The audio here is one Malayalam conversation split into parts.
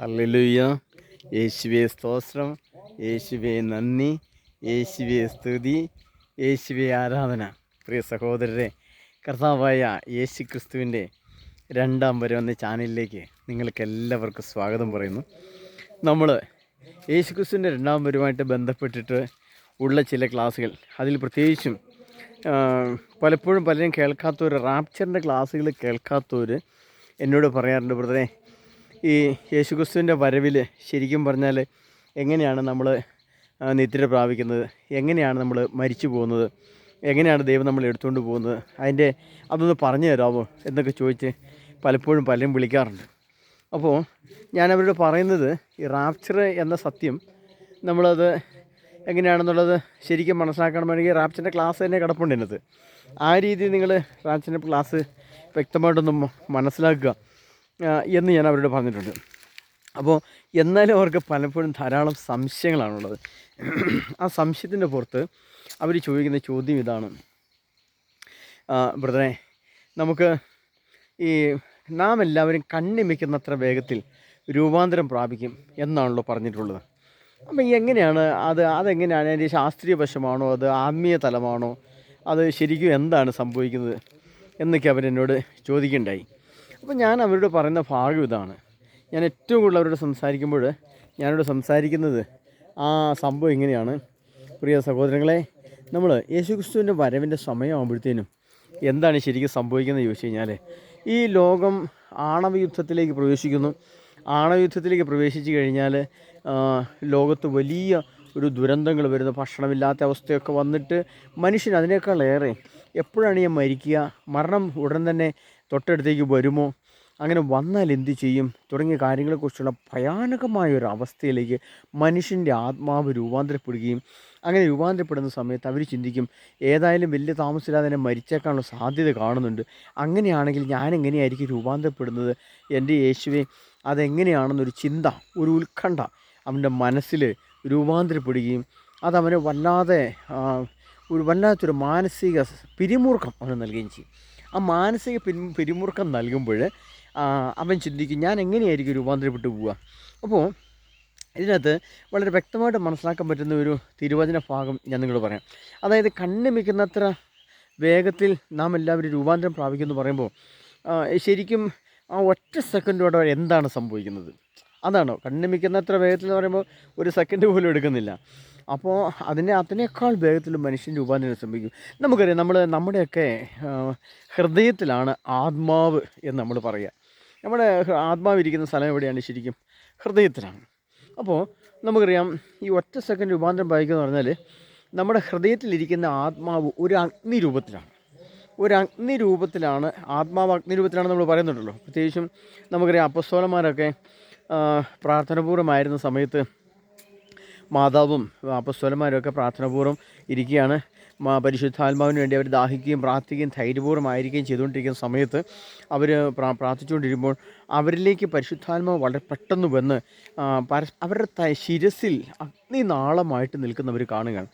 ഹല്ലേലൂയ. യേശുവെ സ്തോത്രം. യേശുവെ നന്ദി. യേശുവെ സ്തുതി. യേശുവെ ആരാധന. പ്രിയ സഹോദരരെ കർത്താവായ യേശു ക്രിസ്തുവിന്റെ രണ്ടാം വരെ വന്ന ചാനലിലേക്ക് നിങ്ങൾക്ക് എല്ലാവർക്കും സ്വാഗതം പറയുന്നു. നമ്മൾ യേശു ക്രിസ്തുവിന്റെ രണ്ടാം വരുമായിട്ട് ബന്ധപ്പെട്ടിട്ട് ഉള്ള ചില ക്ലാസ്സുകൾ. അതിൽ പ്രത്യേകിച്ചും പലപ്പോഴും പലരും കേൾക്കാത്തവർ റാപ്ചറിന്റെ ക്ലാസ്സുകൾ കേൾക്കാത്തവർ എന്നോട് പറയാറുണ്ട് ബ്രദറെ ഈ യേശുക്രിസ്തുവിന്റെ വരവിൽ ശരിക്കും പറഞ്ഞാൽ എങ്ങനെയാണ് നമ്മൾ നിദ്ര പ്രാപിക്കുന്നത്? എങ്ങനെയാണ് നമ്മൾ മരിച്ചു പോകുന്നത്? എങ്ങനെയാണ് ദൈവം നമ്മൾ എടുത്തുകൊണ്ട് പോകുന്നത്? അതിന്റെ അതൊന്ന് പറഞ്ഞു തരാമോ? എന്നൊക്കെ ചോദിച്ച് പലപ്പോഴും പലരും വിളിക്കാറുണ്ട്. അപ്പോൾ ഞാൻ അവരോട് പറയുന്നത് ഈ റാപ്ചർ എന്ന സത്യം നമ്മളത് എങ്ങനെയാണെന്നുള്ളത് ശരിക്കും മനസ്സിലാക്കണമെങ്കിൽ റാപ്ചറിന്റെ ക്ലാസ് തന്നെ കിടപ്പുണ്ട് ഇന്നത് ആ രീതിയിൽ നിങ്ങൾ റാപ്ചറിന്റെ ക്ലാസ് വ്യക്തമായിട്ടൊന്ന് മനസ്സിലാക്കുക എന്ന് ഞാൻ അവരോട് പറഞ്ഞിട്ടുണ്ട്. അപ്പോൾ എന്നാലും അവർക്ക് പലപ്പോഴും ധാരാളം സംശയങ്ങളാണുള്ളത്. ആ സംശയത്തിന്റെ പുറത്ത് അവർ ചോദിക്കുന്ന ചോദ്യം ഇതാണ്. ബ്രദറെ നമുക്ക് ഈ നാം എല്ലാവരും കണ്ണിമിക്കുന്നത്ര വേഗത്തിൽ രൂപാന്തരം പ്രാപിക്കും എന്നാണല്ലോ പറഞ്ഞിട്ടുള്ളത്. അപ്പം എങ്ങനെയാണ് അത് അതെങ്ങനെയാണ്? അതിന്റെ ശാസ്ത്രീയ വശമാണോ? അത് ആത്മീയ തലമാണോ? അത് ശരിക്കും എന്താണ് സംഭവിക്കുന്നത്? എന്നൊക്കെ അവരെന്നോട് ചോദിക്കണ്ടായി അപ്പോൾ ഞാൻ അവരോട് പറയുന്ന ഭാഗം ഇതാണ്. ഞാൻ ഏറ്റവും കൂടുതൽ അവരോട് സംസാരിക്കുമ്പോൾ ഞാനോട് സംസാരിക്കുന്നത് ആ സംഭവം ഇങ്ങനെയാണ് പ്രിയ സഹോദരങ്ങളെ നമ്മൾ യേശുക്രിസ്തുവിന്റെ വരവിന്റെ സമയമാകുമ്പോഴത്തേനും എന്താണ് ശരിക്കും സംഭവിക്കുന്നത് ചോദിച്ചു കഴിഞ്ഞാൽ ഈ ലോകം ആണവ യുദ്ധത്തിലേക്ക് പ്രവേശിക്കുന്നു. ആണവ യുദ്ധത്തിലേക്ക് പ്രവേശിച്ചു കഴിഞ്ഞാൽ ലോകത്ത് വലിയ ഒരു ദുരന്തങ്ങൾ വരുന്നു ഭക്ഷണമില്ലാത്ത അവസ്ഥയൊക്കെ വന്നിട്ട് മനുഷ്യൻ അതിനേക്കാളേറെ എപ്പോഴാണ് ഞാൻ മരിക്കുക മരണം ഉടൻ തന്നെ തൊട്ടടുത്തേക്ക് വരുമോ? അങ്ങനെ വന്നാൽ എന്ത് ചെയ്യും? തുടങ്ങിയ കാര്യങ്ങളെക്കുറിച്ചുള്ള ഭയാനകമായ ഒരു അവസ്ഥയിലേക്ക് മനുഷ്യന്റെ ആത്മാവ് രൂപാന്തരപ്പെടുകയും അങ്ങനെ രൂപാന്തരപ്പെടുന്ന സമയത്ത് അവർ ചിന്തിക്കും ഏതായാലും വലിയ താമസമില്ലാതെ തന്നെ മരിച്ചേക്കാനുള്ള സാധ്യത കാണുന്നുണ്ട്. അങ്ങനെയാണെങ്കിൽ ഞാൻ എങ്ങനെയായിരിക്കും രൂപാന്തരപ്പെടുന്നത്? എന്റെ യേശുവെ അതെങ്ങനെയാണെന്നൊരു ചിന്ത ഒരു ഉത്കണ്ഠ അവന്റെ മനസ്സിൽ രൂപാന്തരപ്പെടുകയും അതവനെ വല്ലാതെ ഒരു വല്ലാത്തൊരു മാനസിക പിരിമുറുക്കം അവന് നൽകുകയും ചെയ്യും. ആ മാനസിക പിൻ പിരിമുറുക്കം നൽകുമ്പോൾ അവൻ ചിന്തിക്കും ഞാൻ എങ്ങനെയായിരിക്കും രൂപാന്തരപ്പെട്ടു പോവുക? അപ്പോൾ ഇതിനകത്ത് വളരെ വ്യക്തമായിട്ട് മനസ്സിലാക്കാൻ പറ്റുന്ന ഒരു തിരുവചന ഭാഗം ഞാൻ നിങ്ങളോട് പറയാം. അതായത് കണ്ണ് മിക്കുന്നത്ര വേഗത്തിൽ നാം എല്ലാവരും രൂപാന്തരം പ്രാപിക്കുമെന്ന് പറയുമ്പോൾ ശരിക്കും ആ ഒറ്റ സെക്കൻഡോടെ എന്താണ് സംഭവിക്കുന്നത്? അതാണോ? കണ്ണിമിക്കുന്നത്ര വേഗത്തിൽ എന്ന് പറയുമ്പോൾ ഒരു സെക്കൻഡ് പോലും എടുക്കുന്നില്ല. അപ്പോൾ അതിനെ അതിനേക്കാൾ വേഗത്തിൽ മനുഷ്യൻ രൂപാന്തരം സംഭവിക്കും. നമുക്കറിയാം നമ്മൾ നമ്മുടെയൊക്കെ ഹൃദയത്തിലാണ് ആത്മാവ് എന്ന് നമ്മൾ പറയുക. നമ്മുടെ ആത്മാവ് ഇരിക്കുന്ന സ്ഥലം എവിടെയാണ് ശരിക്കും? ഹൃദയത്തിലാണ്. അപ്പോൾ നമുക്കറിയാം ഈ ഒറ്റ സെക്കൻഡ് രൂപാന്തരം പ്രാപിക്കുക എന്ന് പറഞ്ഞാൽ നമ്മുടെ ഹൃദയത്തിലിരിക്കുന്ന ആത്മാവ് ഒരു അഗ്നി രൂപത്തിലാണ്. ഒരു അഗ്നി രൂപത്തിലാണ് ആത്മാവ് അഗ്നി രൂപത്തിലാണ് നമ്മൾ പറയുന്നുണ്ടല്ലോ. പ്രത്യേകിച്ചും നമുക്കറിയാം അപ്പസ്തോലന്മാരൊക്കെ പ്രാർത്ഥനാപൂർവമായിരുന്ന സമയത്ത് മാതാവും അപ്പസ്വലന്മാരും ഒക്കെ പ്രാർത്ഥനാപൂർവം ഇരിക്കുകയാണ് പരിശുദ്ധാത്മാവിന് വേണ്ടി അവർ ദാഹിക്കുകയും പ്രാർത്ഥിക്കുകയും ധൈര്യപൂർവമായിരിക്കുകയും ചെയ്തുകൊണ്ടിരിക്കുന്ന സമയത്ത് അവർ പ്രാ പ്രാർത്ഥിച്ചുകൊണ്ടിരിക്കുമ്പോൾ അവരിലേക്ക് പരിശുദ്ധാത്മാവ് വളരെ പെട്ടെന്ന് വന്ന് പരസ് അവരുടെ ശിരസിൽ അഗ്നിനാളമായിട്ട് നിൽക്കുന്നവർ കാണുകയാണ്.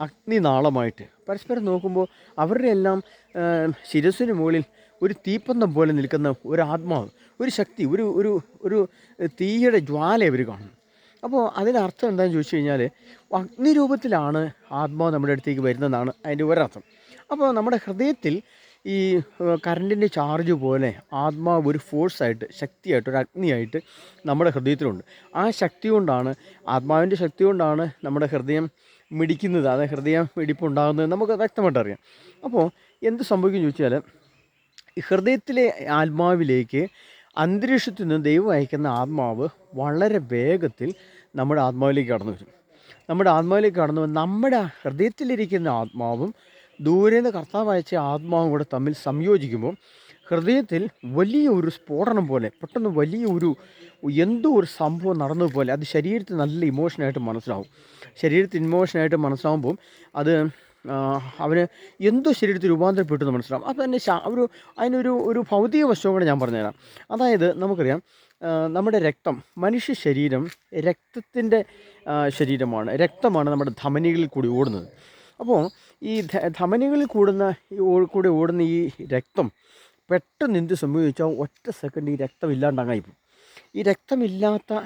അഗ്നിനാളമായിട്ട്. പരസ്പരം നോക്കുമ്പോൾ അവരുടെ എല്ലാം ശിരസിന് മുകളിൽ ഒരു തീപ്പന്തം പോലെ നിൽക്കുന്ന ഒരു ആത്മാവ് ഒരു ശക്തി ഒരു ഒരു ഒരു തീയുടെ ജ്വാല അവർ കാണുന്നു. അപ്പോൾ അർത്ഥം എന്താണെന്ന് ചോദിച്ചു കഴിഞ്ഞാൽ അഗ്നിരൂപത്തിലാണ് ആത്മാവ് നമ്മുടെ അടുത്തേക്ക് വരുന്നതെന്നാണ് അതിന്റെ ഒരർത്ഥം. അപ്പോൾ നമ്മുടെ ഹൃദയത്തിൽ ഈ കറണ്ടിന്റെ ചാർജ് പോലെ ആത്മാവ് ഒരു ഫോഴ്സായിട്ട് ശക്തിയായിട്ട് ഒരു അഗ്നിയായിട്ട് നമ്മുടെ ഹൃദയത്തിലുണ്ട്. ആ ശക്തി കൊണ്ടാണ് ആത്മാവിന്റെ ശക്തി കൊണ്ടാണ് നമ്മുടെ ഹൃദയം മിടിക്കുന്നത് അത് ഹൃദയം മിടിപ്പുണ്ടാകുന്നത് നമുക്ക് വ്യക്തമായിട്ട് അറിയാം. അപ്പോൾ എന്ത് സംഭവിക്കും ചോദിച്ചാൽ ഹൃദയത്തിലെ ആത്മാവിലേക്ക് അന്തരീക്ഷത്തിൽ നിന്ന് ദൈവം അയക്കുന്ന ആത്മാവ് വളരെ വേഗത്തിൽ നമ്മുടെ ആത്മാവിലേക്ക് കടന്നു വരും. നമ്മുടെ ആത്മാവിലേക്ക് കടന്നു നമ്മുടെ ഹൃദയത്തിലിരിക്കുന്ന ആത്മാവും ദൂരെ നിന്ന് കർത്താവ് അയച്ച ആത്മാവും കൂടെ തമ്മിൽ സംയോജിക്കുമ്പോൾ ഹൃദയത്തിൽ വലിയ ഒരു സ്ഫോടനം പോലെ പെട്ടെന്ന് വലിയ ഒരു എന്തോ ഒരു സംഭവം നടന്നതുപോലെ അത് ശരീരത്തിൽ നല്ല ഇമോഷനായിട്ട് മനസ്സിലാവും. ശരീരത്തിൽ ഇമോഷനായിട്ട് മനസ്സിലാവുമ്പോൾ അത് അവന് എന്തോ ശരീരത്തിൽ രൂപാന്തരപ്പെട്ടു മനസ്സിലാവും. അത് തന്നെ ഒരു അതിനൊരു ഒരു ഭൗതിക വശവും കൂടെ ഞാൻ പറഞ്ഞുതരാം. അതായത് നമുക്കറിയാം നമ്മുടെ രക്തം മനുഷ്യ ശരീരം രക്തത്തിന്റെ ശരീരമാണ്. രക്തമാണ് നമ്മുടെ ധമനികളിൽ കൂടി ഓടുന്നത്. അപ്പോൾ ഈ ധമനികളിൽ കൂടുന്ന ഈ കൂടി ഓടുന്ന ഈ രക്തം പെട്ടെന്ന് എന്ത് സംഭവിച്ചാൽ ഒറ്റ സെക്കൻഡ് ഈ രക്തം ഈ രക്തമില്ലാത്ത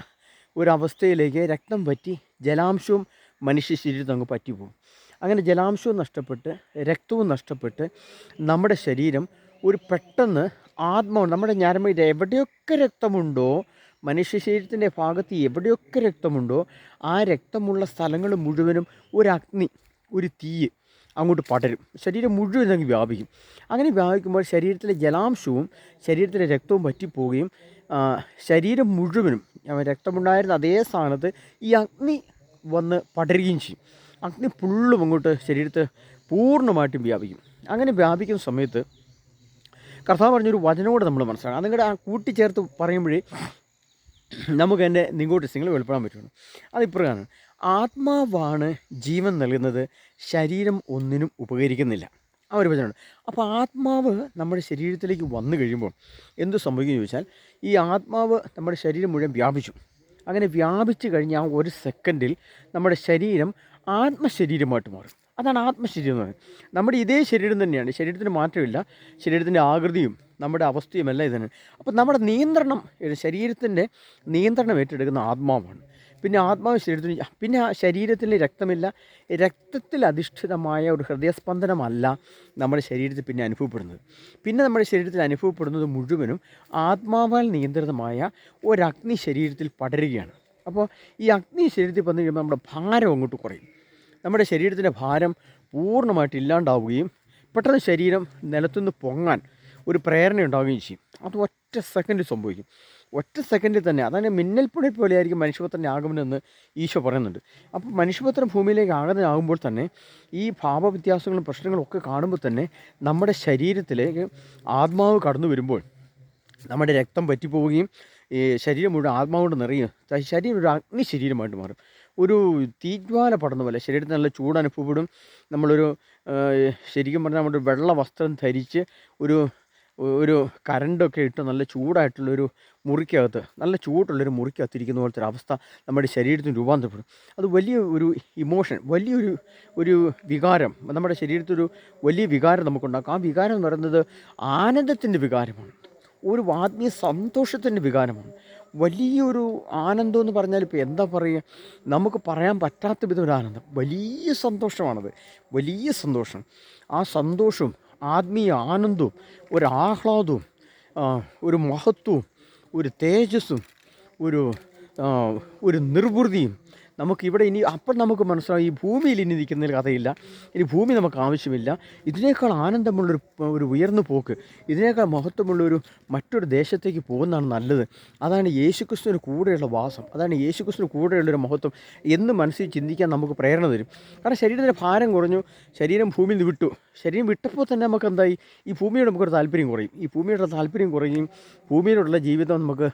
ഒരവസ്ഥയിലേക്ക് രക്തം പറ്റി ജലാംശവും മനുഷ്യ ശരീരത്തിൽ അങ്ങ് പറ്റിപ്പോകും അങ്ങനെ ജലാംശവും നഷ്ടപ്പെട്ട് രക്തവും നഷ്ടപ്പെട്ട് നമ്മുടെ ശരീരം ഒരു പെട്ടെന്ന് ആത്മാവ് നമ്മുടെ ഞരമ്പയിൽ എവിടെയൊക്കെ രക്തമുണ്ടോ മനുഷ്യ ശരീരത്തിന്റെ ഭാഗത്ത് എവിടെയൊക്കെ രക്തമുണ്ടോ ആ രക്തമുള്ള സ്ഥലങ്ങൾ മുഴുവനും ഒരു അഗ്നി ഒരു തീ അങ്ങോട്ട് പടരും. ശരീരം മുഴുവൻ അങ്ങ് വ്യാപിക്കും. അങ്ങനെ വ്യാപിക്കുമ്പോൾ ശരീരത്തിലെ ജലാംശവും ശരീരത്തിലെ രക്തവും പറ്റിപ്പോവുകയും ശരീരം മുഴുവനും രക്തമുണ്ടായിരുന്ന അതേ സ്ഥാനത്ത് ഈ അഗ്നി വന്ന് പടരുകയും ചെയ്യും. അഗ്നി ഫുള്ളും അങ്ങോട്ട് ശരീരത്തെ പൂർണമായിട്ടും വ്യാപിക്കും. അങ്ങനെ വ്യാപിക്കുന്ന സമയത്ത് കർത്താവ് പറഞ്ഞൊരു വചനോട് നമ്മൾ മനസ്സിലാക്കണം അതിങ്ങടെ ആ കൂട്ടിച്ചേർത്ത് പറയുമ്പോഴേ നമുക്ക് എന്റെ നിങ്ങോട്ട് സിംഗിൾ വെളിപ്പെടാൻ പറ്റുള്ളൂ. അതിപ്രകാരം ആത്മാവാണ് ജീവൻ നൽകുന്നത് ശരീരം ഒന്നിനും ഉപകരിക്കുന്നില്ല. ആ ഒരു വചനമാണ് അപ്പോൾ ആത്മാവ് നമ്മുടെ ശരീരത്തിലേക്ക് വന്നു കഴിയുമ്പോൾ എന്ത് സംഭവിക്കുമെന്ന് ചോദിച്ചാൽ ഈ ആത്മാവ് നമ്മുടെ ശരീരം മുഴുവൻ വ്യാപിച്ചു. അങ്ങനെ വ്യാപിച്ചു കഴിഞ്ഞ ആ ഒരു സെക്കൻഡിൽ നമ്മുടെ ശരീരം ആത്മശരീരമായിട്ട് മാറും. അതാണ് ആത്മശരീരം എന്ന് പറയുന്നത്. നമ്മുടെ ഇതേ ശരീരം തന്നെയാണ്. ശരീരത്തിന് മാറ്റമില്ല. ശരീരത്തിന്റെ ആകൃതിയും നമ്മുടെ അവസ്ഥയും എല്ലാം ഇതാണ് അപ്പോൾ നമ്മുടെ നിയന്ത്രണം ശരീരത്തിന്റെ നിയന്ത്രണം ഏറ്റെടുക്കുന്ന ആത്മാവാണ്. പിന്നെ ആത്മാവ് ശരീരത്തിന് പിന്നെ ആ ശരീരത്തിൽ രക്തമില്ല. രക്തത്തിൽ അധിഷ്ഠിതമായ ഒരു ഹൃദയസ്പന്ദനമല്ല നമ്മുടെ ശരീരത്തിൽ പിന്നെ അനുഭവപ്പെടുന്നത്. പിന്നെ നമ്മുടെ ശരീരത്തിൽ അനുഭവപ്പെടുന്നത് മുഴുവനും ആത്മാവാൽ നിയന്ത്രിതമായ ഒരഗ്നി ശരീരത്തിൽ പടരുകയാണ്. അപ്പോൾ ഈ അഗ്നി ശരീരത്തിൽ വന്നു കഴിയുമ്പോൾ നമ്മുടെ ഭാരം അങ്ങോട്ട് കുറയും. നമ്മുടെ ശരീരത്തിന്റെ ഭാരം പൂർണമായിട്ട് ഇല്ലാണ്ടാവുകയും പെട്ടെന്ന് ശരീരം നിലത്തുനിന്ന് പൊങ്ങാൻ ഒരു പ്രേരണ ഉണ്ടാവുകയും ചെയ്യും. അത് ഒറ്റ സെക്കൻഡിൽ സംഭവിക്കും. ഒറ്റ സെക്കൻഡിൽ തന്നെ അതാണ് മിന്നൽപ്പുഴ പോലെയായിരിക്കും മനുഷ്യപുത്രന്റെ ആഗമനമെന്ന് ഈശോ പറയുന്നുണ്ട്. അപ്പോൾ മനുഷ്യപുത്രൻ ഭൂമിയിലേക്ക് ആഗതനാകുമ്പോൾ തന്നെ ഈ ഭാവവ്യത്യാസങ്ങളും പ്രശ്നങ്ങളും ഒക്കെ കാണുമ്പോൾ തന്നെ നമ്മുടെ ശരീരത്തിലേക്ക് ആത്മാവ് കടന്നു വരുമ്പോൾ നമ്മുടെ രക്തം പറ്റിപ്പോവുകയും ഈ ശരീരം മുഴുവൻ ആത്മാവുകൊണ്ട് നിറയും ശരീരം ഒരു അഗ്നി ശരീരമായിട്ട് മാറും. ഒരു തീജ്വാല പടർന്ന പോലെ ശരീരത്തിന് നല്ല ചൂട് അനുഭവപ്പെടും നമ്മളൊരു ശരിക്കും പറഞ്ഞാൽ നമ്മുടെ വെള്ള വസ്ത്രം ധരിച്ച് ഒരു ഒരു കരണ്ടൊക്കെ ഇട്ട് നല്ല ചൂടായിട്ടുള്ളൊരു മുറിക്കകത്ത് നല്ല ചൂടുള്ളൊരു മുറിക്കകത്ത് ഇരിക്കുന്ന പോലത്തെ ഒരു അവസ്ഥ നമ്മുടെ ശരീരത്തിന് രൂപാന്തരപ്പെടും. അത് വലിയ ഒരു ഇമോഷൻ വലിയൊരു ഒരു വികാരം നമ്മുടെ ശരീരത്തിൽ ഒരു വലിയ വികാരം നമുക്കുണ്ടാക്കും. ആ വികാരം എന്ന് പറയുന്നത് ആനന്ദത്തിന്റെ വികാരമാണ്. ഒരു ആത്മീയ സന്തോഷത്തിന്റെ വികാരമാണ്. വലിയൊരു ആനന്ദം എന്ന് പറഞ്ഞാൽ ഇപ്പോൾ എന്താ പറയുക? നമുക്ക് പറയാൻ പറ്റാത്ത വിധം ഒരു ആനന്ദം. വലിയ സന്തോഷമാണത്. വലിയ സന്തോഷം. ആ സന്തോഷവും ആത്മീയ ആനന്ദവും ഒരു ആഹ്ലാദവും ഒരു മഹത്വവും ഒരു തേജസ്സും ഒരു ഒരു നിർവൃതിയും നമുക്കിവിടെ ഇനി അപ്പം നമുക്ക് മനസ്സിലാവും ഈ ഭൂമിയിൽ ഇനി നിൽക്കുന്നതിൽ കഥയില്ല. ഇനി ഭൂമി നമുക്ക് ആവശ്യമില്ല. ഇതിനേക്കാൾ ആനന്ദമുള്ളൊരു ഒരു ഉയർന്നു പോക്ക് ഇതിനേക്കാൾ മഹത്വമുള്ളൊരു മറ്റൊരു ദേശത്തേക്ക് പോകുന്നതാണ് നല്ലത്. അതാണ് യേശുക്രിസ്തുവിന് കൂടെയുള്ള വാസം അതാണ് യേശുക്രിസ്തുവിന് കൂടെയുള്ളൊരു മഹത്വം എന്ന് മനസ്സിൽ ചിന്തിക്കാൻ നമുക്ക് പ്രേരണ തരും. കാരണം ശരീരത്തിന്റെ ഭാരം കുറഞ്ഞു ശരീരം ഭൂമിയിൽ നിന്ന് വിട്ടു. ശരീരം വിട്ടപ്പോൾ തന്നെ നമുക്ക് എന്തായി? ഈ ഭൂമിയോട് നമുക്കൊരു താല്പര്യം കുറയും. ഈ ഭൂമിയോടുള്ള താല്പര്യം കുറയും ഭൂമിയിലുള്ള ജീവിതം നമുക്ക്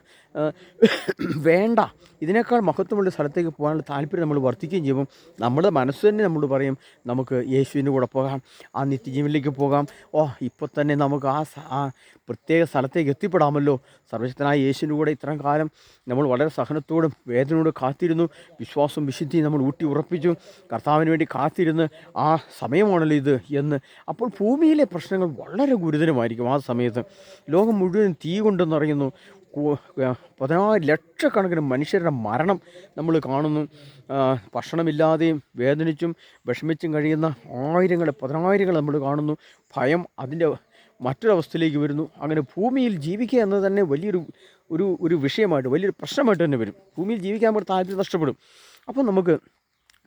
വേണ്ട. ഇതിനേക്കാൾ മഹത്വമുള്ള സ്ഥലത്തേക്ക് പോകാനുള്ള താല്പര്യം നമ്മൾ വർദ്ധിക്കുകയും ചെയ്യുമ്പം നമ്മുടെ മനസ്സ് തന്നെ നമ്മൾ പറയും നമുക്ക് യേശുവിന്റെ കൂടെ പോകാം ആ നിത്യജീവനിലേക്ക് പോകാം. ഓ ഇപ്പോൾ തന്നെ നമുക്ക് ആ ആ പ്രത്യേക സ്ഥലത്തേക്ക് എത്തിപ്പെടാമല്ലോ. സർവശക്തനായ യേശുവിന്റെ കൂടെ ഇത്രയും കാലം നമ്മൾ വളരെ സഹനത്തോടും വേദനയോടും കാത്തിരുന്നു. വിശ്വാസം വിശുദ്ധി നമ്മൾ ഊട്ടി ഉറപ്പിച്ചു. കർത്താവിന് വേണ്ടി കാത്തിരുന്ന് ആ സമയമാണല്ലോ ഇത് എന്ന്. അപ്പോൾ ഭൂമിയിലെ പ്രശ്നങ്ങൾ വളരെ ഗുരുതരമായിരിക്കും ആ സമയത്ത്. ലോകം മുഴുവൻ തീ കൊണ്ട് നിറയുന്നു കു- ആ, പതിനായിരം ലക്ഷക്കണക്കിന് മനുഷ്യരുടെ മരണം നമ്മൾ കാണുന്നു. ഭക്ഷണമില്ലാതെയും വേദനിച്ചും വിഷമിച്ചും കഴിയുന്ന ആയിരങ്ങൾ പതിനായിരങ്ങൾ നമ്മൾ കാണുന്നു. ഭയം അതിന്റെ മറ്റൊരവസ്ഥയിലേക്ക് വരുന്നു. അങ്ങനെ ഭൂമിയിൽ ജീവിക്കുക എന്നത് തന്നെ വലിയൊരു ഒരു ഒരു വിഷയമായിട്ട് വലിയൊരു പ്രശ്നമായിട്ട് തന്നെ വരും. ഭൂമിയിൽ ജീവിക്കാൻ നമ്മൾ താല്പര്യം നഷ്ടപ്പെടും. അപ്പോൾ നമുക്ക്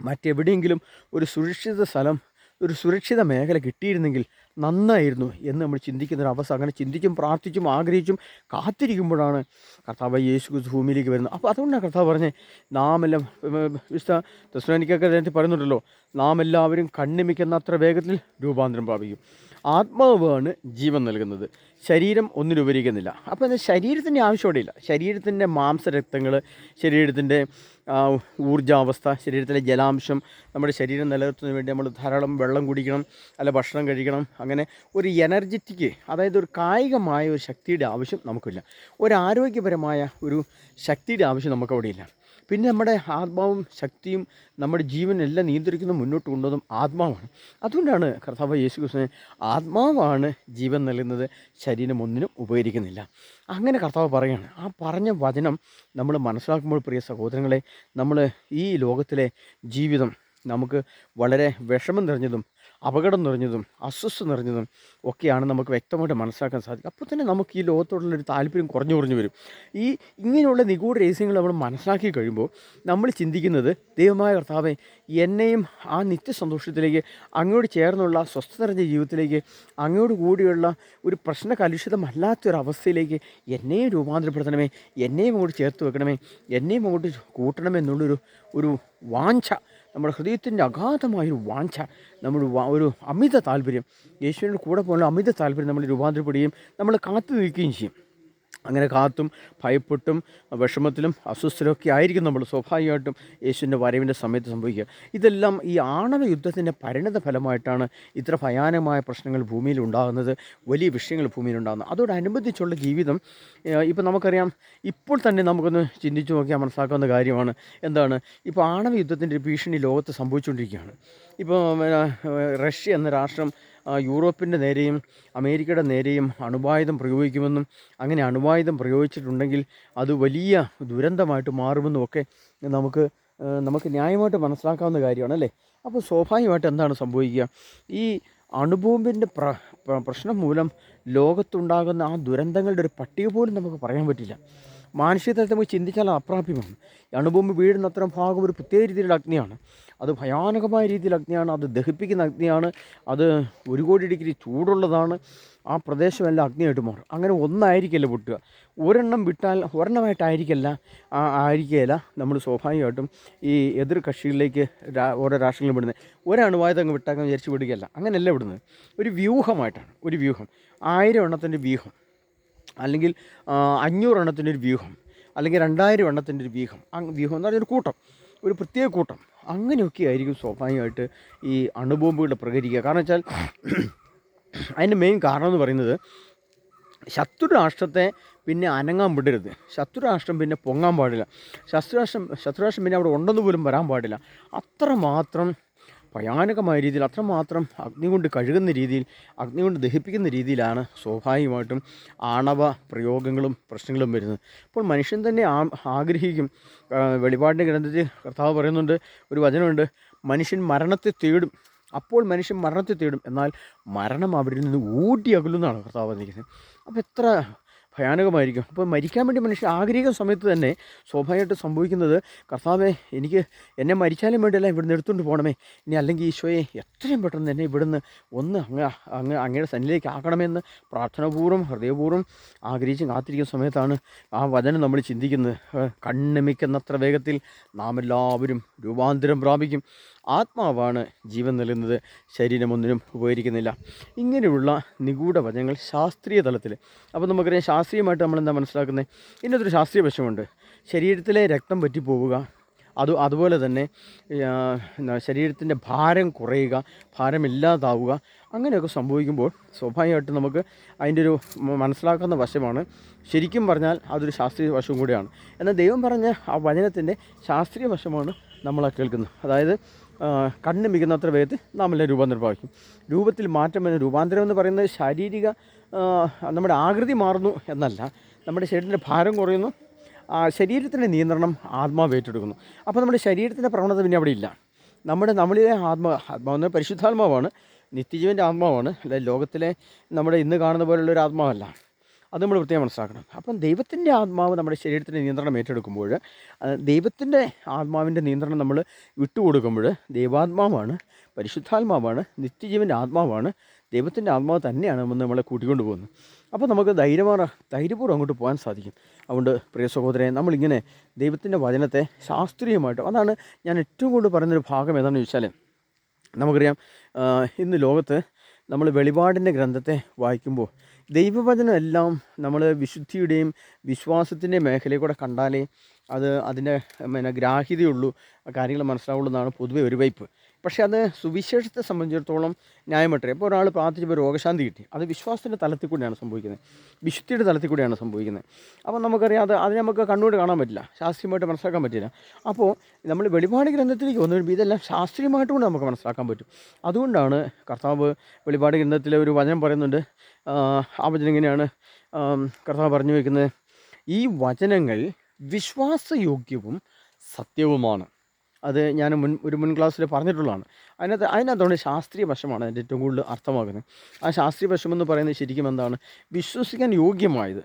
മറ്റെവിടെയെങ്കിലും ഒരു സുരക്ഷിത സ്ഥലം ഒരു സുരക്ഷിത മേഖല കിട്ടിയിരുന്നെങ്കിൽ നന്നായിരുന്നു എന്ന് നമ്മൾ ചിന്തിക്കുന്ന ഒരു അവസ്ഥ. അങ്ങനെ ചിന്തിച്ചും പ്രാർത്ഥിച്ചും ആഗ്രഹിച്ചും കാത്തിരിക്കുമ്പോഴാണ് കർത്താവ് യേശു ഭൂമിയിലേക്ക് വരുന്നത്. അപ്പോൾ അതുകൊണ്ടാണ് കർത്താവ് പറഞ്ഞത് നാമെല്ലാം വിശുദ്ധ ദസ്വാനിക്കൊക്കെ നേരത്തെ പറയുന്നുണ്ടല്ലോ നാം എല്ലാവരും കണ്ണിമിക്കുന്ന അത്ര വേഗത്തിൽ രൂപാന്തരം പ്രാപിക്കും. ആത്മാവാണ് ജീവൻ നൽകുന്നത്. ശരീരം ഒന്നിനും ഉപകരിക്കുന്നില്ല അപ്പോൾ അത് ശരീരത്തിന്റെ ആവശ്യമോടെയില്ല ശരീരത്തിന്റെ മാംസരക്തങ്ങൾ ശരീരത്തിന്റെ ഊർജാവസ്ഥ ശരീരത്തിലെ ജലാംശം നമ്മുടെ ശരീരം നിലനിർത്തുന്നതിന് വേണ്ടി നമ്മൾ ധാരാളം വെള്ളം കുടിക്കണം അല്ല ഭക്ഷണം കഴിക്കണം അങ്ങനെ ഒരു എനർജറ്റിക്ക് അതായത് ഒരു കായികമായ ഒരു ശക്തിയുടെ ആവശ്യം നമുക്കില്ല. ഒരു ആരോഗ്യപരമായ ഒരു ശക്തിയുടെ ആവശ്യം നമുക്കവിടെയില്ല പിന്നെ നമ്മുടെ ആത്മാവും ശക്തിയും നമ്മുടെ ജീവനെല്ലാം നിയന്ത്രിക്കുന്ന മുന്നോട്ട് കൊണ്ടുവന്നും ആത്മാവാണ്. അതുകൊണ്ടാണ് കർത്താവ് യേശു ക്രിസ്തുവിനെ ആത്മാവാണ് ജീവൻ നൽകുന്നത് ശരീരം ഒന്നിനും ഉപകരിക്കുന്നില്ല. അങ്ങനെ കർത്താവ് പറയുകയാണ് ആ പറഞ്ഞ വചനം നമ്മൾ മനസ്സിലാക്കുമ്പോൾ പ്രിയ സഹോദരങ്ങളെ നമ്മൾ ഈ ലോകത്തിലെ ജീവിതം നമുക്ക് വളരെ വിഷമം നിറഞ്ഞതും അപകടം നിറഞ്ഞതും അസ്വസ്ഥ നിറഞ്ഞതും ഒക്കെയാണ് നമുക്ക് വ്യക്തമായിട്ട് മനസ്സിലാക്കാൻ സാധിക്കും അപ്പോൾ തന്നെ നമുക്ക് ഈ ലോകത്തോടുള്ള ഒരു താല്പര്യം കുറഞ്ഞു കുറഞ്ഞു വരും. ഈ ഇങ്ങനെയുള്ള നിഗൂഢ രഹസ്യങ്ങൾ നമ്മൾ മനസ്സിലാക്കി കഴിയുമ്പോൾ നമ്മൾ ചിന്തിക്കുന്നത് ദൈവമായ കർത്താവെ എന്നെയും ആ നിത്യസന്തോഷത്തിലേക്ക് അങ്ങോട്ട് ചേർന്നുള്ള സ്വസ്ഥ നിറഞ്ഞ ജീവിതത്തിലേക്ക് അങ്ങോട്ട് കൂടിയുള്ള ഒരു പ്രശ്ന കലുഷിതമല്ലാത്തൊരവസ്ഥയിലേക്ക് എന്നെയും രൂപാന്തരപ്പെടുത്തണമേ എന്നെയും അങ്ങോട്ട് ചേർത്ത് വെക്കണമേ എന്നെയും അങ്ങോട്ട് കൂട്ടണമെന്നുള്ളൊരു ഒരു വാഞ്ച നമ്മുടെ ഹൃദയത്തിന്റെ അഗാധമായൊരു വാഞ്ച നമ്മൾ ഒരു അമിത താല്പര്യം. യേശുവിന്റെ കൂടെ പോകുന്ന അമിത താല്പര്യം നമ്മൾ രൂപാന്തരപ്പെടുകയും നമ്മൾ കാത്തു നിൽക്കുകയും ചെയ്യും. അങ്ങനെ കാത്തും ഭയപ്പെട്ടും വിഷമത്തിലും അസ്വസ്ഥരൊക്കെ ആയിരിക്കും നമ്മൾ. സ്വാഭാവികമായിട്ടും യേശുവിന്റെ വരവിന്റെ സമയത്ത് സംഭവിക്കുക. ഇതെല്ലാം ഈ ആണവ യുദ്ധത്തിന്റെ പരിണത ഫലമായിട്ടാണ് ഇത്ര ഭയാനകമായ പ്രശ്നങ്ങൾ ഭൂമിയിൽ ഉണ്ടാകുന്നത് വലിയ വിഷയങ്ങൾ ഭൂമിയിൽ ഉണ്ടാകുന്നത്. അതോടനുബന്ധിച്ചുള്ള ജീവിതം ഇപ്പോൾ നമുക്കറിയാം ഇപ്പോൾ തന്നെ നമുക്കൊന്ന് ചിന്തിച്ചു നോക്കിയാൽ മനസ്സിലാക്കാവുന്ന കാര്യമാണ് എന്താണ് ഇപ്പോൾ ആണവ യുദ്ധത്തിന്റെ ഭീഷണി ലോകത്ത് സംഭവിച്ചുകൊണ്ടിരിക്കുകയാണ്. ഇപ്പോൾ റഷ്യ എന്ന രാഷ്ട്രം യൂറോപ്പിന്റെ നേരെയും അമേരിക്കയുടെ നേരെയും അണുവായുധം പ്രയോഗിക്കുമെന്നും അങ്ങനെ അണുവായുധം പ്രയോഗിച്ചിട്ടുണ്ടെങ്കിൽ അത് വലിയ ദുരന്തമായിട്ട് മാറുമെന്നും ഒക്കെ നമുക്ക് നമുക്ക് ന്യായമായിട്ട് മനസ്സിലാക്കാവുന്ന കാര്യമാണ് അല്ലേ? അപ്പോൾ സ്വാഭാവികമായിട്ട് എന്താണ് സംഭവിക്കുക? ഈ അണുബോംബിന്റെ പ്ര പ്ര- പ്രശ്നം മൂലം ലോകത്തുണ്ടാകുന്ന ആ ദുരന്തങ്ങളുടെ ഒരു പട്ടിക പോലും നമുക്ക് പറയാൻ പറ്റില്ല. മാനുഷിക തലത്തിൽ നമുക്ക് ചിന്തിച്ചാൽ അപ്രാപ്യമാണ്. അണുബോംബ് വീഴുന്ന അത്തരം ഭാഗം ഒരു പ്രത്യേക രീതിയിലുള്ള അഗ്നിയാണ്. അത് ഭയാനകമായ രീതിയിൽ അഗ്നിയാണ് അത് ദഹിപ്പിക്കുന്ന അഗ്നിയാണ് അത് ഒരു കോടി ഡിഗ്രി ചൂടുള്ളതാണ്. ആ പ്രദേശമെല്ലാം അഗ്നിയായിട്ട് മാറും. അങ്ങനെ ഒന്നായിരിക്കില്ല പൊട്ടുക. ഒരെണ്ണം വിട്ടാൽ ഒരെണ്ണമായിട്ടായിരിക്കില്ല ആ ആയിരിക്കുകയില്ല നമ്മൾ സ്വാഭാവികമായിട്ടും ഈ എതിർ കക്ഷികളിലേക്ക് ഓരോ രാഷ്ട്രങ്ങളും വിടുന്നത് ഒരണുവായത് അങ്ങ് വിട്ടാക്കാൻ വിചാരിച്ച് വിടുകയല്ല. അങ്ങനെയല്ല വിടുന്നത്. ഒരു വ്യൂഹമായിട്ടാണ്. ഒരു വ്യൂഹം. ആയിരം എണ്ണത്തിന്റെ വ്യൂഹം. അല്ലെങ്കിൽ അഞ്ഞൂറ് ഒരു വ്യൂഹം. അല്ലെങ്കിൽ രണ്ടായിരം എണ്ണത്തിന്റെ ഒരു വ്യൂഹം. വ്യൂഹം എന്ന് പറഞ്ഞാൽ ഒരു കൂട്ടം. ഒരു പ്രത്യേക കൂട്ടം. അങ്ങനെയൊക്കെ ആയിരിക്കും സ്വാഭാവികമായിട്ട് ഈ അണുബോംബുകളുടെ പ്രകരിക്കുക. കാരണം വെച്ചാൽ അതിന്റെ മെയിൻ കാരണം എന്ന് പറയുന്നത് ശത്രുരാഷ്ട്രത്തെ പിന്നെ അനങ്ങാൻ വിടരുത്. ശത്രുരാഷ്ട്രം പിന്നെ പൊങ്ങാൻ പാടില്ല. ശത്രുരാഷ്ട്രം ശത്രുരാഷ്ട്രം പിന്നെ അവിടെ ഉണ്ടെന്ന് പോലും വരാൻ പാടില്ല. അത്രമാത്രം ഭയാനകമായ രീതിയിൽ അത്രമാത്രം അഗ്നി കൊണ്ട് കഴുകുന്ന രീതിയിൽ അഗ്നി കൊണ്ട് ദഹിപ്പിക്കുന്ന രീതിയിലാണ് സ്വാഭാവികമായിട്ടും ആണവ പ്രയോഗങ്ങളും പ്രശ്നങ്ങളും വരുന്നത്. അപ്പോൾ മനുഷ്യൻ തന്നെ ആഗ്രഹിക്കും. വെളിപാടിന്റെ ഗ്രന്ഥത്തിൽ കർത്താവ് പറയുന്നുണ്ട് ഒരു വചനമുണ്ട് മനുഷ്യൻ മരണത്തെ തേടും. അപ്പോൾ മനുഷ്യൻ മരണത്തെ തേടും. എന്നാൽ മരണം അവരിൽ നിന്ന് ഊട്ടി അകലുന്നതാണ് കർത്താവ് പറഞ്ഞിരിക്കുന്നത് അപ്പോൾ എത്ര ഭയാനകമായിരിക്കും. അപ്പോൾ മരിക്കാൻ വേണ്ടി മനുഷ്യൻ ആഗ്രഹിക്കുന്ന സമയത്ത് തന്നെ സ്വാഭാവികമായിട്ട് സംഭവിക്കുന്നത് കർത്താവെ എനിക്ക് എന്നെ മരിച്ചാലും വേണ്ടിയല്ല ഇവിടുന്ന് എടുത്തുകൊണ്ട് പോകണമേ ഇനി അല്ലെങ്കിൽ ഈശോയെ എത്രയും പെട്ടെന്ന് എന്നെ ഇവിടുന്ന് ഒന്ന് അങ്ങ് അങ്ങ് അങ്ങയുടെ സന്നിലേക്ക് ആക്കണമെന്ന് പ്രാർത്ഥനാപൂർവം ഹൃദയപൂർവം ആഗ്രഹിച്ച് കാത്തിരിക്കുന്ന സമയത്താണ് ആ വചനം നമ്മൾ ചിന്തിക്കുന്നത്. കണ്ണിമിക്കുന്നത്ര വേഗത്തിൽ നാം എല്ലാവരും രൂപാന്തരം പ്രാപിക്കും. ആത്മാവാണ് ജീവൻ നൽകുന്നത്. ശരീരമൊന്നിനും ഉപകരിക്കുന്നില്ല. ഇങ്ങനെയുള്ള നിഗൂഢ വചനങ്ങൾ ശാസ്ത്രീയ തലത്തിൽ. അപ്പോൾ നമുക്കറിയാം ശാസ്ത്രീയമായിട്ട് നമ്മൾ എന്താ മനസ്സിലാക്കുന്നത്? ഇതിനകത്തൊരു ശാസ്ത്രീയ വശമുണ്ട്. ശരീരത്തിലെ രക്തം പറ്റിപ്പോവുക. അത് അതുപോലെ തന്നെ ശരീരത്തിന്റെ ഭാരം കുറയുക ഭാരമില്ലാതാവുക അങ്ങനെയൊക്കെ സംഭവിക്കുമ്പോൾ സ്വാഭാവികമായിട്ടും നമുക്ക് അതിന്റെ ഒരു മനസ്സിലാക്കുന്ന വശമാണ്. ശരിക്കും പറഞ്ഞാൽ അതൊരു ശാസ്ത്രീയ വശവും കൂടിയാണ്. എന്നാൽ ദൈവം പറഞ്ഞ ആ വചനത്തിന്റെ ശാസ്ത്രീയ വശമാണ് നമ്മൾ കേൾക്കുന്നത്. അതായത് കണ്ണ് മികുന്നത്ര വേഗത്തിൽ നാമെല്ലാം രൂപാന്തരം പ്രാപിക്കും രൂപത്തിൽ മാറ്റം വരുന്ന രൂപാന്തരം എന്ന് പറയുന്നത് ശാരീരിക നമ്മുടെ ആകൃതി മാറുന്നു എന്നല്ല. നമ്മുടെ ശരീരത്തിന്റെ ഭാരം കുറയുന്നു. ശരീരത്തിന്റെ നിയന്ത്രണം ആത്മാവ് ഏറ്റെടുക്കുന്നു. അപ്പോൾ നമ്മുടെ ശരീരത്തിന്റെ പ്രവണത പിന്നെ അവിടെ ഇല്ല. നമ്മുടെ നമ്മളിലെ ആത്മ ആത്മാവെന്ന് പരിശുദ്ധാത്മാവാണ്. നിത്യജീവന്റെ ആത്മാവാണ്. അല്ലെ ലോകത്തിലെ നമ്മുടെ ഇന്ന് കാണുന്ന പോലുള്ള ഒരു ആത്മാവല്ല. അത് നമ്മൾ പ്രത്യേകം മനസ്സിലാക്കണം. അപ്പം ദൈവത്തിന്റെ ആത്മാവ് നമ്മുടെ ശരീരത്തിന്റെ നിയന്ത്രണം ഏറ്റെടുക്കുമ്പോൾ ദൈവത്തിന്റെ ആത്മാവിന്റെ നിയന്ത്രണം നമ്മൾ വിട്ടുകൊടുക്കുമ്പോൾ ദൈവാത്മാവാണ് പരിശുദ്ധാത്മാവാണ് നിത്യജീവന്റെ ആത്മാവാണ് ദൈവത്തിന്റെ ആത്മാവ് തന്നെയാണ് നമ്മളെ കൂട്ടിക്കൊണ്ട് പോകുന്നത്. അപ്പോൾ നമുക്ക് ധൈര്യമാറ ധൈര്യപൂർവം അങ്ങോട്ട് പോകാൻ സാധിക്കും. അതുകൊണ്ട് പ്രിയ സഹോദരൻ നമ്മളിങ്ങനെ ദൈവത്തിന്റെ വചനത്തെ ശാസ്ത്രീയമായിട്ട് അതാണ് ഞാൻ ഏറ്റവും കൂടുതൽ പറയുന്നൊരു ഭാഗം ഏതാണെന്ന് ചോദിച്ചാൽ നമുക്കറിയാം ഇന്ന് ലോകത്ത് നമ്മൾ വെളിപാടിന്റെ ഗ്രന്ഥത്തെ വായിക്കുമ്പോൾ ദൈവവചനം എല്ലാം നമ്മൾ വിശുദ്ധിയുടെയും വിശ്വാസത്തിന്റെ മേഖലയിൽ കൂടെ കണ്ടാലേ അത് അതിന്റെ പിന്നെ ഗ്രാഹ്യതയുള്ളൂ കാര്യങ്ങൾ മനസ്സിലാവുള്ളൂ എന്നാണ് പൊതുവെ ഒരു വയ്പ് പക്ഷേ അത് സുവിശേഷത്തെ സംബന്ധിച്ചിടത്തോളം ന്യായമട്ടെ ഇപ്പോൾ ഒരാൾ പ്രാർത്ഥിച്ചപ്പോൾ രോഗശാന്തി കിട്ടി. അത് വിശ്വാസത്തിന്റെ തലത്തിൽ കൂടിയാണ് സംഭവിക്കുന്നത്. വിശുദ്ധിയുടെ തലത്തിൽ കൂടിയാണ് സംഭവിക്കുന്നത്. അപ്പോൾ നമുക്കറിയാം അത് അതിനെ നമുക്ക് കണ്ണുകൊണ്ട് കാണാൻ പറ്റില്ല. ശാസ്ത്രീയമായിട്ട് മനസ്സിലാക്കാൻ പറ്റില്ല. അപ്പോൾ നമ്മൾ വെളിപാട് ഗ്രന്ഥത്തിലേക്ക് വന്നു കഴിയുമ്പോൾ ഇതെല്ലാം ശാസ്ത്രീയമായിട്ട് കൊണ്ട് നമുക്ക് മനസ്സിലാക്കാൻ പറ്റും. അതുകൊണ്ടാണ് കർത്താവ് വെളിപാട് ഗ്രന്ഥത്തിലെ ഒരു വചനം പറയുന്നുണ്ട്. ആ വചനം ഇങ്ങനെയാണ് കർത്താവ് പറഞ്ഞു വയ്ക്കുന്നത് ഈ വചനങ്ങൾ വിശ്വാസയോഗ്യവും സത്യവുമാണ്. അത് ഞാൻ മുൻ ഒരു മുൻ ക്ലാസ്സിൽ പറഞ്ഞിട്ടുള്ളതാണ്. അതിനകത്ത് അതിനകത്തോടെ ശാസ്ത്രീയ വശമാണ് അതിന്റെ ഏറ്റവും കൂടുതൽ അർത്ഥമാക്കുന്നത്. ആ ശാസ്ത്രീയ വശമെന്ന് പറയുന്നത് ശരിക്കും എന്താണ്? വിശ്വസിക്കാൻ യോഗ്യമായത്.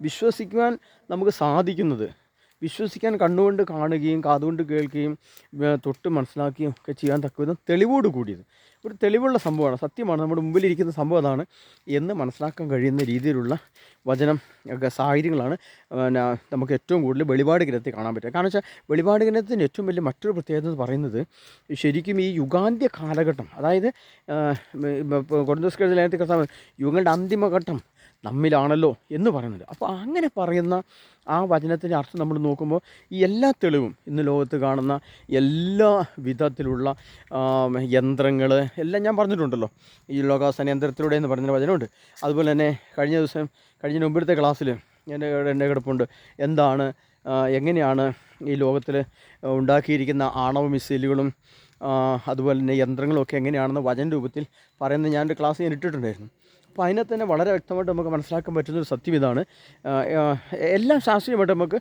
വിശ്വസിക്കുവാൻ നമുക്ക് സാധിക്കുന്നത് വിശ്വസിക്കാൻ കണ്ണുകൊണ്ട് കാണുകയും കാതുകൊണ്ട് കേൾക്കുകയും തൊട്ട് മനസ്സിലാക്കുകയും ഒക്കെ ചെയ്യാൻ തക്കവിധം തെളിവോട് കൂടിയത്. ഒരു തെളിവുള്ള സംഭവമാണ് സത്യമാണ്. നമ്മുടെ മുമ്പിലിരിക്കുന്ന സംഭവം അതാണ്. എന്ന് മനസ്സിലാക്കാൻ കഴിയുന്ന രീതിയിലുള്ള വചനം ഒക്കെ സാഹചര്യങ്ങളാണ് നമുക്ക് ഏറ്റവും കൂടുതൽ വെളിപാട് ഗ്രഹത്തിൽ കാണാൻ പറ്റുക. കാരണം വെച്ചാൽ വെളിപാട് ഗ്രഹത്തിന്റെ ഏറ്റവും വലിയ മറ്റൊരു പ്രത്യേകത എന്ന് പറയുന്നത് ശരിക്കും ഈ യുഗാന്ത്യ കാലഘട്ടം അതായത് കൊടുന്തസ്കൃതത്തിൽ കർത്താവ് യുഗങ്ങളുടെ അന്തിമഘട്ടം നമ്മിലാണല്ലോ എന്ന് പറയുന്നത്. അപ്പോൾ അങ്ങനെ പറയുന്ന ആ വചനത്തിന്റെ അർത്ഥം നമ്മൾ നോക്കുമ്പോൾ ഈ എല്ലാ തെളിവും ഇന്ന് ലോകത്ത് കാണുന്ന എല്ലാ വിധത്തിലുള്ള യന്ത്രങ്ങൾ എല്ലാം ഞാൻ പറഞ്ഞിട്ടുണ്ടല്ലോ. ഈ ലോകാസന യന്ത്രത്തിലൂടെ എന്ന് പറഞ്ഞൊരു വചനമുണ്ട്. അതുപോലെ തന്നെ കഴിഞ്ഞ ദിവസം കഴിഞ്ഞ മുമ്പിലത്തെ ക്ലാസ്സിൽ എന്റെ എന്റെ കിടപ്പുണ്ട്. എന്താണ് എങ്ങനെയാണ് ഈ ലോകത്തിൽ ഉണ്ടാക്കിയിരിക്കുന്ന ആണവ മിസൈലുകളും അതുപോലെ തന്നെ യന്ത്രങ്ങളൊക്കെ എങ്ങനെയാണെന്ന് വചന രൂപത്തിൽ പറയുന്ന ഞാൻ ഒരു ക്ലാസ് ഞാൻ ഇട്ടിട്ടുണ്ടായിരുന്നു. അപ്പോൾ അതിനെ തന്നെ വളരെ വ്യക്തമായിട്ട് നമുക്ക് മനസ്സിലാക്കാൻ പറ്റുന്ന ഒരു സത്യം ഇതാണ്. എല്ലാം ശാസ്ത്രീയമായിട്ട് നമുക്ക്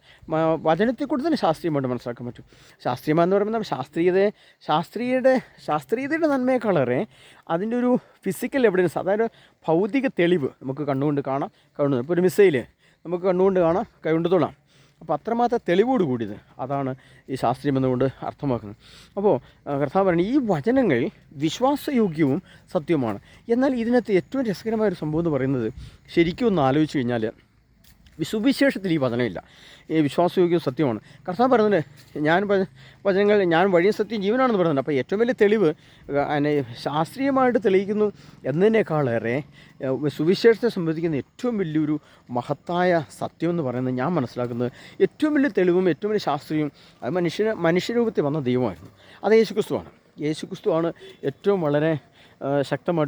വചനത്തിൽ കൂടി തന്നെ ശാസ്ത്രീയമായിട്ട് മനസ്സിലാക്കാൻ പറ്റും. ശാസ്ത്രീയമെന്ന് പറയുമ്പോൾ നമ്മൾ ശാസ്ത്രീയത ശാസ്ത്രീയയുടെ ശാസ്ത്രീയതയുടെ നന്മയെക്കാളേറെ അതിന്റെ ഒരു ഫിസിക്കൽ എവിഡൻസ് അതായത് ഭൗതിക തെളിവ് നമുക്ക് കണ്ണുകൊണ്ട് കാണാം കണ്ണു ഇപ്പോൾ ഒരു മിസൈൽ നമുക്ക് കണ്ണുകൊണ്ട് കാണാം കൈകൊണ്ട് അപ്പോൾ അത്രമാത്രം തെളിവോട് കൂടിയത് അതാണ് ഈ ശാസ്ത്രീയം എന്നുകൊണ്ട് അർത്ഥമാക്കുന്നത്. അപ്പോൾ കർത്താവ് പറയുന്നത് ഈ വചനങ്ങൾ വിശ്വാസയോഗ്യവും സത്യവുമാണ്. എന്നാൽ ഇതിനകത്ത് ഏറ്റവും രസകരമായ ഒരു സംഭവം എന്ന് പറയുന്നത് ശരിക്കും ഒന്ന് ആലോചിച്ച് കഴിഞ്ഞാൽ സുവിശേഷത്തിൽ ഈ വചനമില്ല. ഈ വിശ്വാസയോഗ്യം സത്യമാണ്. കർത്താവ് പറയുന്നത് ഞാൻ വചനങ്ങൾ ഞാൻ വഴിയും സത്യം ജീവനാണെന്ന് പറയുന്നുണ്ട്. അപ്പോൾ ഏറ്റവും വലിയ തെളിവ് അതിനെ ശാസ്ത്രീയമായിട്ട് തെളിയിക്കുന്നു എന്നതിനേക്കാളേറെ സുവിശേഷത്തെ സംബന്ധിക്കുന്ന ഏറ്റവും വലിയൊരു മഹത്തായ സത്യം എന്ന് പറയുന്നത് ഞാൻ മനസ്സിലാക്കുന്നത് ഏറ്റവും വലിയ തെളിവും ഏറ്റവും വലിയ ശാസ്ത്രീയവും അത് മനുഷ്യന് മനുഷ്യരൂപത്തിൽ വന്ന ദൈവമായിരുന്നു. അത് യേശുക്രിസ്തുവാണ്. യേശുക്രിസ്തുവാണ് ഏറ്റവും വളരെ ഏഹ്,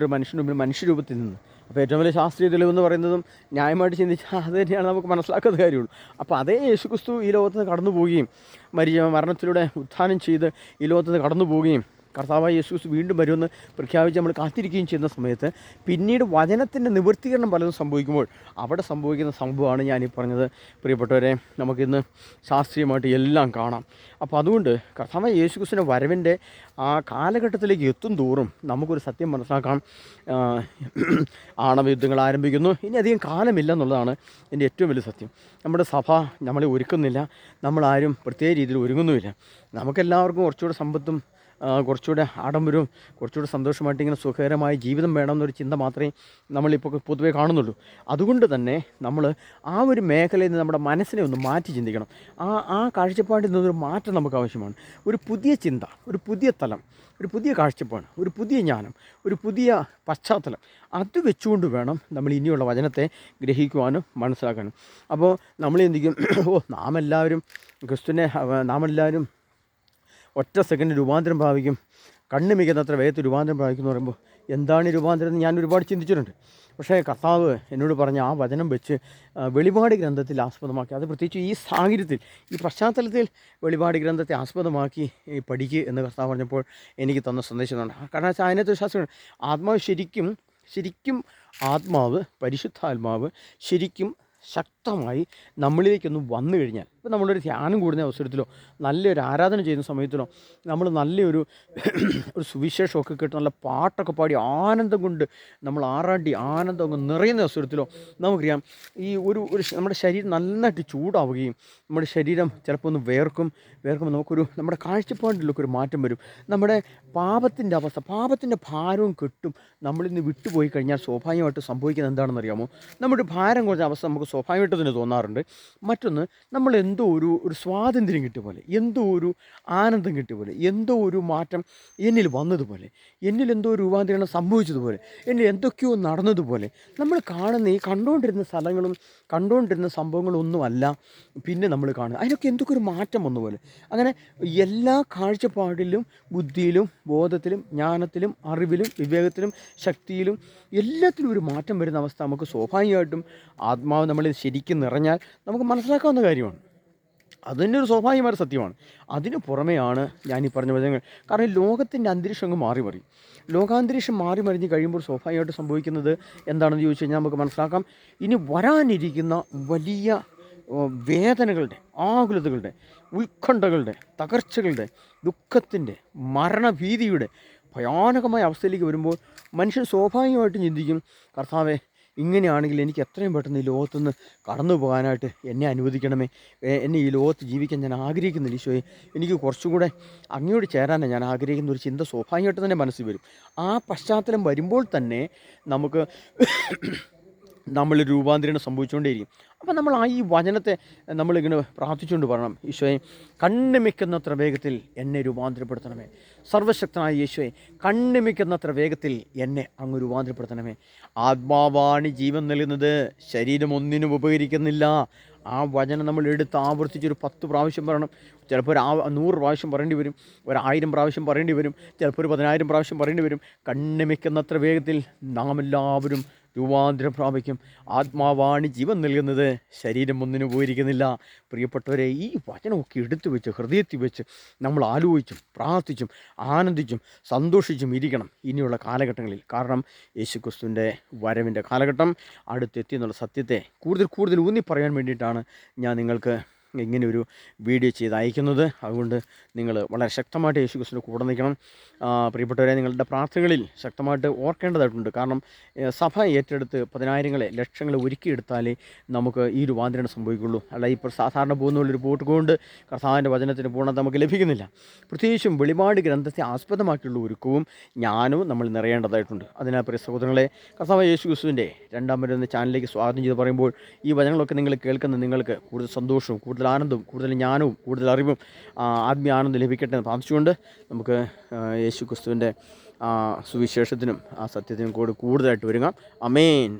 മനുഷ്യന്റെ മുമ്പിൽ മനുഷ്യരൂപത്തിൽ നിന്ന്. അപ്പോൾ ഏറ്റവും വലിയ ശാസ്ത്രീയ തെളിവെന്ന് പറയുന്നതും ന്യായമായിട്ട് ചിന്തിച്ചാൽ അത് തന്നെയാണ് നമുക്ക് മനസ്സിലാക്കുന്ന കാര്യമുള്ളൂ. അപ്പോൾ അതേ യേശുക്രിസ്തു ഈ ലോകത്ത് നിന്ന് കടന്നു പോവുകയും മരിച്ച മരണത്തിലൂടെ ഉത്ഥാനം ചെയ്ത് ഈ ലോകത്ത് നിന്ന് കടന്നു പോവുകയും കർത്താവായ യേശുസ് വീണ്ടും വരുമെന്ന് പ്രഖ്യാപിച്ച് നമ്മൾ കാത്തിരിക്കുകയും ചെയ്യുന്ന സമയത്ത് പിന്നീട് വചനത്തിന്റെ നിവൃത്തീകരണം പലതും സംഭവിക്കുമ്പോൾ അവിടെ സംഭവിക്കുന്ന സംഭവമാണ് ഞാൻ ഈ പറഞ്ഞത്. പ്രിയപ്പെട്ടവരെ നമുക്കിന്ന് ശാസ്ത്രീയമായിട്ട് എല്ലാം കാണാം. അപ്പോൾ അതുകൊണ്ട് കർത്താവായ യേശുക്രിസ്തുവിന്റെ വരവിന്റെ ആ കാലഘട്ടത്തിലേക്ക് എത്തും തോറും നമുക്കൊരു സത്യം മനസ്സിലാക്കാം. ആണവ യുദ്ധങ്ങൾ ആരംഭിക്കുന്നു. ഇനി അധികം കാലമില്ല എന്നുള്ളതാണ് എന്റെ ഏറ്റവും വലിയ സത്യം. നമ്മുടെ സഭ നമ്മളെ ഒരുക്കുന്നില്ല. നമ്മളാരും പ്രത്യേക രീതിയിൽ ഒരുങ്ങുന്നുമില്ല. നമുക്കെല്ലാവർക്കും കുറച്ചുകൂടെ സമ്പത്തും കുറച്ചുകൂടെ ആഡംബരവും കുറച്ചുകൂടെ സന്തോഷമായിട്ട് ഇങ്ങനെ സുഖകരമായ ജീവിതം വേണമെന്നൊരു ചിന്ത മാത്രമേ നമ്മളിപ്പോൾ പൊതുവേ കാണുന്നുള്ളൂ. അതുകൊണ്ട് തന്നെ നമ്മൾ ആ ഒരു മേഖലയിൽ നിന്ന് നമ്മുടെ മനസ്സിനെ ഒന്ന് മാറ്റി ചിന്തിക്കണം. ആ ആ കാഴ്ചപ്പാടിൽ നിന്നൊരു മാറ്റം നമുക്ക് ആവശ്യമാണ്. ഒരു പുതിയ ചിന്ത ഒരു പുതിയ തലം ഒരു പുതിയ കാഴ്ചപ്പാട് ഒരു പുതിയ ജ്ഞാനം ഒരു പുതിയ പശ്ചാത്തലം അത് വെച്ചുകൊണ്ട് വേണം നമ്മൾ ഇനിയുള്ള വചനത്തെ ഗ്രഹിക്കുവാനും മനസ്സിലാക്കാനും. അപ്പോൾ നമ്മൾ ചിന്തിക്കും ഓ നാം എല്ലാവരും ക്രിസ്തുവിനെ നാമെല്ലാവരും ഒറ്റ സെക്കൻഡ് രൂപാന്തരം ഭാവിക്കും കണ്ണ് മികുന്നത്ര വേഗത്തിൽ രൂപാന്തരം പ്രാപിക്കും എന്ന് പറയുമ്പോൾ എന്താണ് രൂപാന്തരം എന്ന് ഞാൻ ഒരുപാട് ചിന്തിച്ചിട്ടുണ്ട്. പക്ഷേ കർത്താവ് എന്നോട് പറഞ്ഞ ആ വചനം വെച്ച് വെളിപാട് ഗ്രന്ഥത്തിൽ ആസ്പദമാക്കി. അത് പ്രത്യേകിച്ച് ഈ സാഹചര്യത്തിൽ ഈ പശ്ചാത്തലത്തിൽ വെളിപാട് ഗ്രന്ഥത്തെ ആസ്പദമാക്കി പഠിക്കുക എന്ന് കർത്താവ് പറഞ്ഞപ്പോൾ എനിക്ക് തന്ന സന്ദേശമാണ് കാരണം വെച്ചാൽ അതിനകത്ത് വിശ്വാസം ആത്മാവ് ശരിക്കും ശരിക്കും ആത്മാവ് പരിശുദ്ധാത്മാവ് ശരിക്കും ശക്തമായി നമ്മളിലേക്കൊന്ന് വന്നു കഴിഞ്ഞാൽ ഇപ്പോൾ നമ്മളൊരു ധ്യാനം കൂടുന്ന അവസരത്തിലോ നല്ലൊരു ആരാധന ചെയ്യുന്ന സമയത്തിലോ നമ്മൾ നല്ലൊരു ഒരു സുവിശേഷമൊക്കെ കേട്ട് നല്ല പാട്ടൊക്കെ പാടി ആനന്ദം കൊണ്ട് നമ്മൾ ആറാടി ആനന്ദം അങ്ങ് നിറയുന്ന അവസരത്തിലോ നമുക്കറിയാം ഈ ഒരു ഒരു നമ്മുടെ ശരീരം നന്നായിട്ട് ചൂടാവുകയും നമ്മുടെ ശരീരം ചിലപ്പോൾ ഒന്ന് വേർക്കും വേർക്കുമ്പോൾ നമുക്കൊരു നമ്മുടെ കാഴ്ചപ്പാടിലൊക്കെ ഒരു മാറ്റം വരും. നമ്മുടെ പാപത്തിന്റെ അവസ്ഥ പാപത്തിന്റെ ഭാരവും കെട്ടും നമ്മളിന്ന് വിട്ടുപോയി കഴിഞ്ഞാൽ സ്വാഭാവികമായിട്ട് സംഭവിക്കുന്നത് എന്താണെന്ന് അറിയാമോ നമ്മുടെ ഭാരം കുറഞ്ഞ അവസ്ഥ നമുക്ക് സ്വാഭാവികമായിട്ട് തന്നെ തോന്നാറുണ്ട്. മറ്റൊന്ന് നമ്മൾ എന്തോ ഒരു ഒരു സ്വാതന്ത്ര്യം കിട്ടിയ പോലെ എന്തോ ഒരു ആനന്ദം കിട്ടിയ പോലെ എന്തോ ഒരു മാറ്റം എന്നിൽ വന്നതുപോലെ എന്നിൽ എന്തോ രൂപാന്തരണം സംഭവിച്ചതുപോലെ എന്നിൽ എന്തൊക്കെയോ നടന്നതുപോലെ നമ്മൾ കാണുന്ന ഈ കണ്ടുകൊണ്ടിരുന്ന സ്ഥലങ്ങളും കണ്ടുകൊണ്ടിരുന്ന സംഭവങ്ങളും ഒന്നുമല്ല പിന്നെ നമ്മൾ കാണുന്നത് അതിനൊക്കെ എന്തൊക്കെ ഒരു മാറ്റം വന്ന പോലെ അങ്ങനെ എല്ലാ കാഴ്ചപ്പാടിലും ബുദ്ധിയിലും ബോധത്തിലും ജ്ഞാനത്തിലും അറിവിലും വിവേകത്തിലും ശക്തിയിലും എല്ലാത്തിലും ഒരു മാറ്റം വരുന്ന അവസ്ഥ നമുക്ക് സ്വാഭാവികമായിട്ടും ആത്മാവ് നമ്മളിൽ ശരിക്കും നിറഞ്ഞാൽ നമുക്ക് മനസ്സിലാക്കാവുന്ന കാര്യമാണ്. അത് തന്നെ ഒരു സ്വാഭാവികമായ സത്യമാണ്. അതിന് പുറമെയാണ് ഞാൻ ഈ പറഞ്ഞ വചനങ്ങൾ. കാരണം ലോകത്തിന്റെ അന്തരീക്ഷം അങ്ങ് മാറി മറി. ലോകാന്തരീക്ഷം മാറി മറിഞ്ഞ് കഴിയുമ്പോൾ സ്വാഭാവികമായിട്ട് സംഭവിക്കുന്നത് എന്താണെന്ന് ചോദിച്ചു കഴിഞ്ഞാൽ നമുക്ക് മനസ്സിലാക്കാം. ഇനി വരാനിരിക്കുന്ന വലിയ വേദനകളുടെ ആകുലതകളുടെ ഉത്കണ്ഠകളുടെ തകർച്ചകളുടെ ദുഃഖത്തിന്റെ മരണഭീതിയുടെ ഭയാനകമായ അവസ്ഥയിലേക്ക് വരുമ്പോൾ മനുഷ്യൻ സ്വാഭാവികമായിട്ടും ചിന്തിക്കും കർത്താവെ ഇങ്ങനെയാണെങ്കിൽ എനിക്ക് എത്രയും പെട്ടെന്ന് ഈ ലോകത്തുനിന്ന് കടന്നു പോകാനായിട്ട് എന്നെ അനുവദിക്കണമേ. എന്നെ ഈ ലോകത്ത് ജീവിക്കാൻ ഞാൻ ആഗ്രഹിക്കുന്നില്ല ഈശോയെ. എനിക്ക് കുറച്ചും കൂടെ അങ്ങയോട് ചേരാനാണ് ഞാൻ ആഗ്രഹിക്കുന്ന ഒരു ചിന്ത സ്വാഭാവികമായിട്ട് തന്നെ മനസ്സിൽ വരും. ആ പശ്ചാത്തലം വരുമ്പോൾ തന്നെ നമുക്ക് നമ്മൾ രൂപാന്തരണം സംഭവിച്ചുകൊണ്ടേയിരിക്കും. അപ്പം നമ്മൾ ആ ഈ വചനത്തെ നമ്മളിങ്ങനെ പ്രാർത്ഥിച്ചുകൊണ്ട് പറയണം ഈശോയെ കണ്ണിമിക്കുന്നത്ര വേഗത്തിൽ എന്നെ രൂപാന്തരപ്പെടുത്തണമേ. സർവശക്തനായ യേശുവെ കണ്ണിമിക്കുന്നത്ര വേഗത്തിൽ എന്നെ അങ്ങ് രൂപാന്തരപ്പെടുത്തണമേ. ആത്മാവാണ് ജീവൻ നൽകുന്നത്. ശരീരം ഒന്നിനും ഉപകരിക്കുന്നില്ല. ആ വചനം നമ്മൾ എടുത്ത് ആവർത്തിച്ചൊരു പത്ത് പ്രാവശ്യം പറയണം. ചിലപ്പോൾ ഒരു ആ നൂറ് പ്രാവശ്യം പറയേണ്ടി വരും. ഒരായിരം പ്രാവശ്യം പറയേണ്ടി വരും. ചിലപ്പോൾ ഒരു പതിനായിരം പ്രാവശ്യം പറയേണ്ടി വരും. കണ്ണുമിക്കുന്നത്ര വേഗത്തിൽ നാം എല്ലാവരും രൂപാന്തരം പ്രാപിക്കും. ആത്മാവാണ് ജീവൻ നൽകുന്നത്. ശരീരം ഒന്നിനു പോയിരിക്കുന്നില്ല. പ്രിയപ്പെട്ടവരെ ഈ വചനമൊക്കെ എടുത്തു വെച്ച് ഹൃദയത്തിൽ വെച്ച് നമ്മൾ ആലോചിച്ചും പ്രാർത്ഥിച്ചും ആനന്ദിച്ചും സന്തോഷിച്ചും ഇരിക്കണം ഇനിയുള്ള കാലഘട്ടങ്ങളിൽ. കാരണം യേശുക്രിസ്തുവിന്റെ വരവിന്റെ കാലഘട്ടം അടുത്തെത്തി എന്നുള്ള സത്യത്തെ കൂടുതൽ കൂടുതൽ ഊന്നി പറയാൻ വേണ്ടിയിട്ടാണ് ഞാൻ നിങ്ങൾക്ക് ഇങ്ങനെ ഒരു വീഡിയോ ചെയ്ത് അയക്കുന്നത്. അതുകൊണ്ട് നിങ്ങൾ വളരെ ശക്തമായിട്ട് യേശു ക്രിസ്തുവിന്റെ കൂടെ നിൽക്കണം. പ്രിയപ്പെട്ടവരെ നിങ്ങളുടെ പ്രാർത്ഥനകളിൽ ശക്തമായിട്ട് ഓർക്കേണ്ടതായിട്ടുണ്ട്. കാരണം സഭ ഏറ്റെടുത്ത് പതിനായിരങ്ങളെ ലക്ഷങ്ങളെ ഒരുക്കിയെടുത്താലേ നമുക്ക് ഈ ഒരു രൂപാന്തരണം സംഭവിക്കുള്ളൂ. അല്ല ഇപ്പോൾ സാധാരണ പോകുന്ന ഒരു പോട്ട് കൊണ്ട് കർത്താവിന്റെ വചനത്തിന് പൂർണത നമുക്ക് ലഭിക്കുന്നില്ല. പ്രത്യേകിച്ചും വെളിപാട് ഗ്രന്ഥത്തെ ആസ്പദമാക്കിയുള്ള ഒരുക്കവും ഞാനും നമ്മൾ നിറയേണ്ടതായിട്ടുണ്ട്. അതിനാൽ പ്രിയ സഹോദരങ്ങളെ കർത്താവ് യേശു ക്രിസ്തുവിന്റെ രണ്ടാം വരുന്ന ചാനലിലേക്ക് സ്വാഗതം ചെയ്ത് പറയുമ്പോൾ ഈ വചനങ്ങളൊക്കെ നിങ്ങൾ കേൾക്കുന്ന നിങ്ങൾക്ക് കൂടുതൽ സന്തോഷവും കൂടുതൽ ആനന്ദവും കൂടുതൽ ജ്ഞാനവും കൂടുതൽ അറിവും ആത്മീയ ആനന്ദം ലഭിക്കട്ടെ എന്ന് പ്രാർത്ഥിച്ചുകൊണ്ട് നമുക്ക് യേശു ക്രിസ്തുവിന്റെ സുവിശേഷത്തിനും ആ സത്യത്തിനും കൂടി കൂടുതലായിട്ട് ഒരുങ്ങാം. അമേൻ